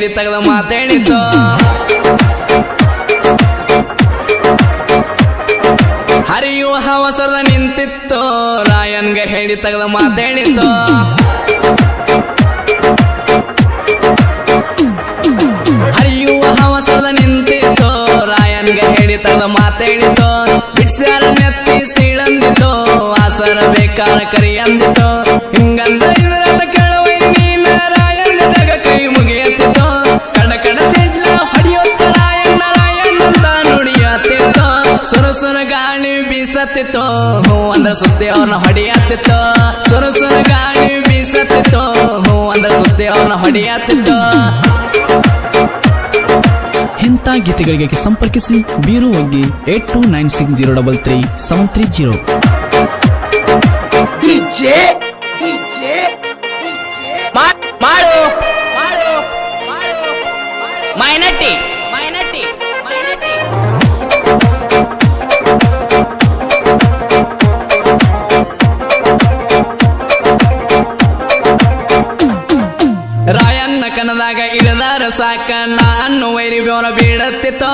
ಹೇಳಿ ತೆಗೆದ ಮಾತೇಳಿತು ಹರಿಯುವ ಹವಸದ ನಿಂತಿತ್ತು. ರಾಯನ್ಗೆ ಹೇಳಿ ತೆಗೆದ ಮಾತೇಳಿತು ಹರಿಯುವ ಹವಸದ ನಿಂತಿತ್ತು. ರಾಯನ್ಗೆ ಹೇಳಿ ತೆಗೆದ ಮಾತೇಳಿತು ಬಿಡ್ಸ್ಯಾರ ನೆತ್ತಿ ಸೀಳಂದಿತು ಆಸರ ಬೇಕಾರ ಕರಿ ಅಂದಿತು ಸುದ್ದಿ ಅವನ ಹೊಡೆಯತ್ತಿತ್ತು? ಸುರು ಸುರ ಗಾಳಿ ಬೀಸತ್ತಿತ್ತು? ಹೂ ಅಂದ್ರ ಸುದ್ದಿ ಅವನ ಹೊಡೆಯತ್ತಿತ್ತು? ಇಂಥ ಗೀತೆಗಳಿಗೆ ಸಂಪರ್ಕಿಸಿ ಬೀರು ಒಗ್ಗಿ eight two nine six zero double three seven three zero. ಮಾಡು. ಸಾಕ ನಾನು ವೈರಿ ಬ್ಯೋರ ಬೀಡತ್ತಿತ್ತು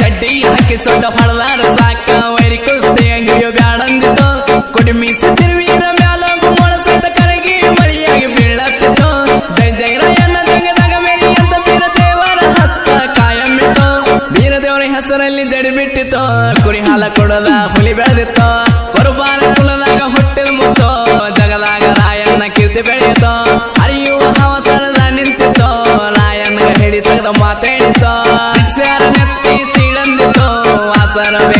ಚಡ್ಡಿ ಹಾಕಿ ಸೊಡ್ಡ ಹೊಡೆದಾರ ಸಾಕ. ವೈರಿ ಕುಸ್ತಿ ಅಂಗಿಯೋ ಬ್ಯಾಡಂದಿತ್ತು. ಕುಡಿಮಿ ಮೀಸ ತಿರುವೀರ ಮ್ಯಾಲ ಗುಮ್ಮಳ ಕರಗಿ ಮಳಿಯಾಗಿ ಬೀಳತ್ತಿತ್ತು. ಜೈ ಜೈ ರಾಯಣ್ಣ ಜಗದಾಗ ಮೇರಿ ಅಂತ ಬೀರ ದೇವರ ಹಸ್ತ ಕಾಯಂಬಿತ್ತು ಬೀರ ದೇವರ ಹೆಸರಲ್ಲಿ ಜಡಿ ಬಿಟ್ಟಿತ್ತು ಕುರಿ ಹಾಲ ಕೊಡದ ಹುಲಿ ಬೆಳೆದಿತ್ತು. ಬರುಬಾರ ವಾಸರ ಬೇಕಾರ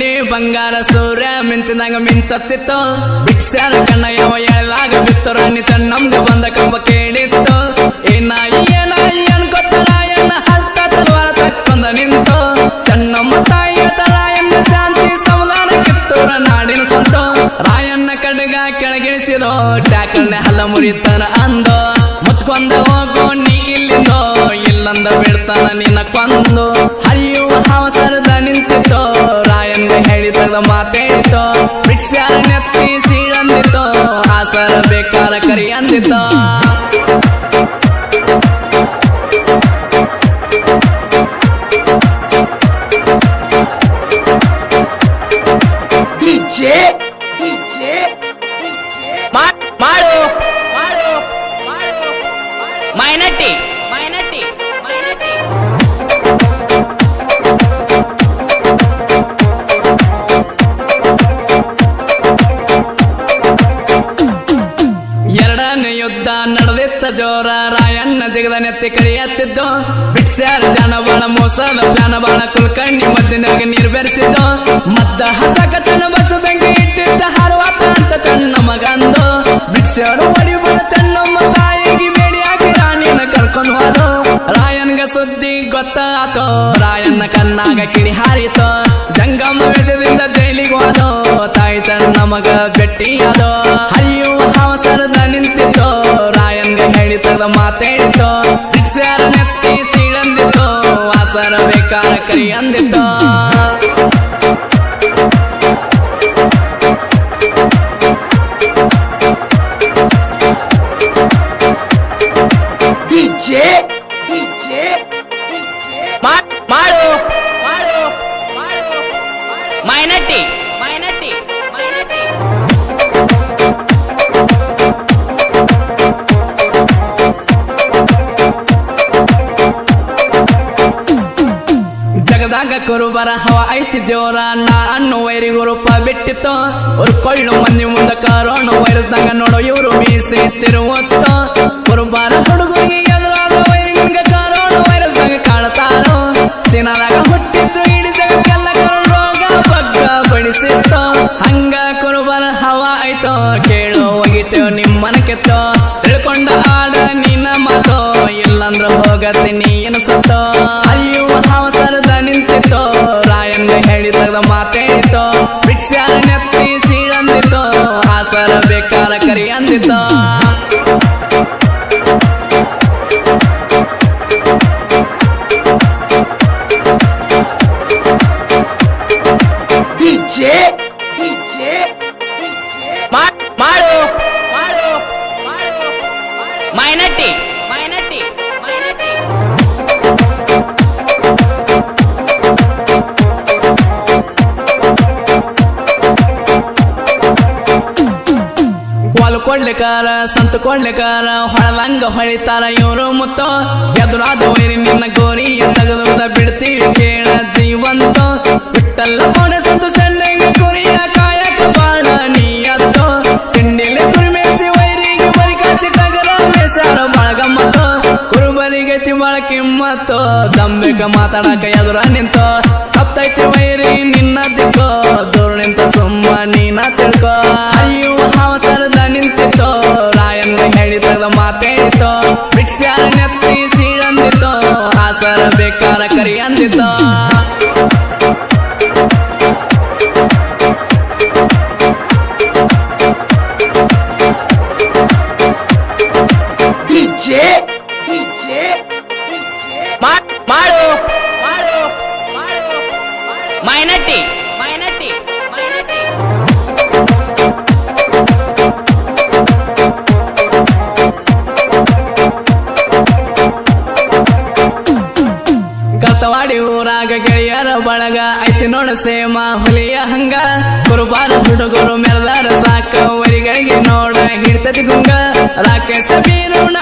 ಬೆಳ್ಳಿ ಬಂಗಾರ ಸೂರ್ಯ ಮಿಂಚಿನಾಗ ಮಿಂಚತ್ತಿತ್ತು. ಬಿಕ್ಸಾರ ಕಣ್ಣ ಯಾವ ಎಳೆದಾಗ ಬಿತ್ತು ರಾಣಿ ತನ್ನಂಗ ಬಂದ ಕಂಬ ಕೇಳಿತ್ತು ಏನ ಏನ ಏನ್ ಅನ್ಕೊತ ರಾಯಣ್ಣ ಹಟ್ಟ ತಲವಾರ ತಕ್ಕೊಂದ ನಿಂತು. ಚೆನ್ನಮ್ಮ ತಾಯಿಯ ರಾಯಣ್ಣ ಶಾಂತಿ ಸಮಾಧಾನ ಕಿತ್ತೂರ ನಾಡಿನ ಸ್ವಂತ ರಾಯಣ್ಣ ಕಡಗ ಕೆಳಗಿಳಿಸಿರೋ ಟ್ಯಾಕರ್ನೆ ಹಲ್ಲ ಮುರಿತಾನ ಅಂದೋ. ಮುಚ್ಕೊಂಡ ಹೋಗೋ ನೀ ಇಲ್ಲಿಂದೋ. ಇಲ್ಲಂದ ಬಿಡ್ತಾನ ನಿನ್ನ ಕೊಂದು. ಮಾತೇಳಿತು ಭಿಕ್ಷಾರ ನೆತ್ತಿ ಸೀಳಂದಿತ್ತು ಆಸರ ಬೇಕಾರ ಕರಿ ಯುದ್ಧ ನಡೆದಿತ್ತ. ಜೋರ ರಾಯಣ್ಣ ಜಗದ ನೆತ್ತಿ ಕಳಿಯತ್ತಿದ್ದು ಭಿಕ್ಷಾರ ಜನ ಮೋಸದ ಜನಬಾಣ ಬಾಳ ಕುಲ್ಕಣ್ಣಿ ಮದ್ದಿನಾಗ ನೀರ್ ಬೆರೆಸಿದ್ದು. ಮದ್ದ ಹಸಕ ಚನ ಬಸ ಬೆಂಕಿ ಇಟ್ಟಿದ್ದ ಹರವಾತ ಅಂತ ಚಣ್ಣ ಮಗಂದು. ಬಿಟ್ಸ್ಯಾರು ಒಡಿ ಬರ ಚನ್ನಮ್ಮ ತಾಯಿಗೆ ಬೇಡಿಯಾಗಿ ರಾಣಿಯನ್ನ ಕರ್ಕೊಂಡು ಹೋದು. ರಾಯನ್ಗ ಸುದ್ದಿ ಗೊತ್ತಾತೋ. ರಾಯಣ್ಣ ಕಣ್ಣಾಗ ಕಿಡಿ ಹಾರಿತು. ಜಂಗಮ್ಮ ವೇಷದಿಂದ ಜೈಲಿಗೆ ಹೋದೋ. ತಾಯಿ ಚಣ್ಣ ಮಗ ಭೆಟ್ಟಿಯಾದೋ ವಾಸರ ಬೇಕಾರ ಕರಿ ಜಗದಾಗ ಕುರುಬರ ಹವ ಐತಿ ಜೋರ ನಾ ಅನ್ನು ವೈರಿ ಗುರುಪ ಬಿಟ್ಟಿತ್ತು. ಕೊಳ್ಳು ಮಂದಿ ಮುಂದ ಕಾರೋಣ ವೈರಸ್ದಾಗ ನೋಡೋ ಇವರು ಬೀಸಿ ತಿರುವತ್ತು ಕುರುಬರ ಹುಡುಗರಿಗೆ ಎದುರಾದ ವೈರಿ ನಿನ್ಗ ಕಾರೋಣ ವೈರಸ್ದಾಗ ಕಾಣತಾರೋ. ಚೀನಾದಾಗ ಹುಟ್ಟಿದ್ದು ಇಡೀ ಜಗಕ್ಕೆಲ್ಲ ರೋಗ ಬಗ್ಗ ಬಡಿಸಿತ್ತು ಮಾಡು ಮಾಡು. ಮೈನಟ್ಟಿ. ಮೈನಟ್ಟಿ ಮೈನಟ್ಟಿ. ಕೊಡ್ಲಿಕಾರ ಸಂತ ಕೊಡ್ಲಿಕಾರ ಹೊಳದಂಗ ಹೊಳಿತಾರ ಇವರು ಮುತ್ತೋ. ಎದುರಾದ ವೈರಿ ನಿನ್ನ ಗೋರಿಯ ತೆಗೆದುದ ಬಿಡ್ತೀವಿ ಕೇಳ ಜೀವಂತ. ಬಿಟ್ಟಲ್ಲ ಮಾತಾಡಕ ಎದುರ ನಿಂತೋ. ತಪ್ತೈತಿ ವೈರಿ ನಿನ್ನ ದಿಕ್ಕೋ. ದೂರ ನಿಂತ ಸುಮ್ಮ ನೀನ ತಿಳ್ಕೋ. ಅಯ್ಯೋ ಹಾವಸರದ ನಿಂತಿತ್ತೋ. ರಾಯನ್ ಹೇಳಿದಾಗ ತೆಗೆದ ಮಾತೇಳಿತೋ ಭಿಕ್ಷಾರ ನೆತ್ತಿ ಸೀಳಂದಿತ್ತೋ. ಹಾಸರ ಬೇಕಾರ ಕರಿ ಅಂದಿತ್ತೋ. DJ, DJ, DJ. ಮಾಡು. ಮಾಡು. ಮೈನಟ್ಟಿ. ಮೈನಟ್ಟಿ. ಮೈನಟ್ಟಿ. ಗತವಾಡಿ ಊರಾಗ ಗೆಳೆಯರ ಬಳಗ. ಐತಿ ನೋಡ ಸೇಮ ಹುಲಿಯ ಹಂಗ. ಗುರುಬಾರ ಹುಡುಗರು ಮೆರೆದಾರ ಸಾಕ. ವರಿಗಳಿಗೆ ನೋಡ ಹಿಡ್ತತಿ ಗುಂಗ. ರಾಕೇಶ ಬೀರುಣ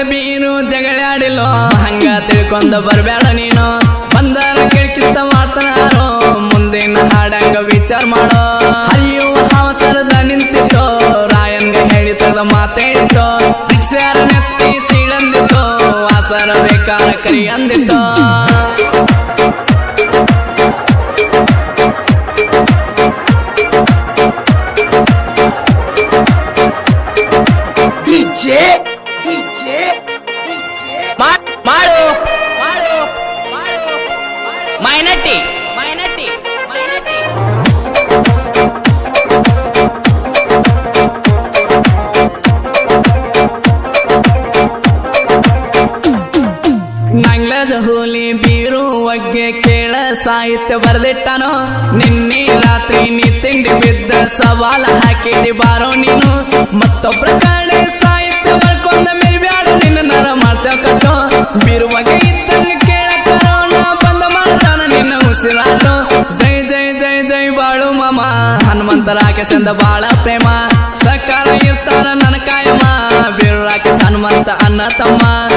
ರಾಕೇಶ ಜಗಳ ಜಗಳಾಡಿಲೋ ಹಂಗ ತಿಳ್ಕೊಂಡು ಬರ್ಬೇಡ ನೀನು. ಬಂದಾರ ಕೇಳ್ಕಿಂತ ಮಾಡ್ತಾರೋ ಮುಂದಿನ ಹಾಡಂಗ ವಿಚಾರ ಮಾಡೋ? ಅಯ್ಯೋ ಅವಸರದ ನಿಂತಿದ್ದೋ? ರಾಯನ್ಗ ಹೇಳಿದ ತೆಗೆದ ಮಾತೇಳಿತೋ ಭಿಕ್ಷಾರ ನೆತ್ತಿ ಸೀಳಂದಿತ್ತೋ ಆಸರ ಬೇಕಾರ ಕೈ ಅಂದಿದ್ದೋ? DJ, ಮಾಡು. ಮಾಡು ಮಾಡು ಮೈನಟ್ಟಿ ಮೈನಟ್ಟಿ ಮೈನಟ್ಟಿ ನಂಗ್ಲದ ಹೋಲಿ ಬೀರು ಒಗ್ಗೆ ಕೇಳ ಸಾಹಿತ್ಯ ಬರ್ದಿಟ್ಟನೋ. ನಿನ್ನೆ ರಾತ್ರಿ ನೀ ತಿಂಡಿ ಬಿದ್ದ ಸವಾಲ ಹಾಕಿದಿ ಬಾರೋ ನೀನು. ಮತ್ತೊಬ್ರ ಕಾಣೆ ಸಾಹಿತ್ಯ ಬರ್ಕೊಂಡ ಮೇರಿ ಬೀರುವಾಗ ಇದ್ದಂಗ ಕೇಳ ಕರೋಣ, ಬಂದ ಮಾಡ್ತಾನ ನಿನ್ನ ಉಸಿರಾಟ. ಜೈ ಜೈ ಜೈ ಜೈ ಬಾಳು ಮಾಮ ಹನುಮಂತ ಸಂದ ಬಾಳ ಪ್ರೇಮ. ಸಕಾಲ ಇರ್ತಾರ ನನ್ನ ಕಾಯಮ್ಮ ಬೀರು ರಾಕೇಶ್ ಹನುಮಂತ ಅನ್ನ ತಮ್ಮ.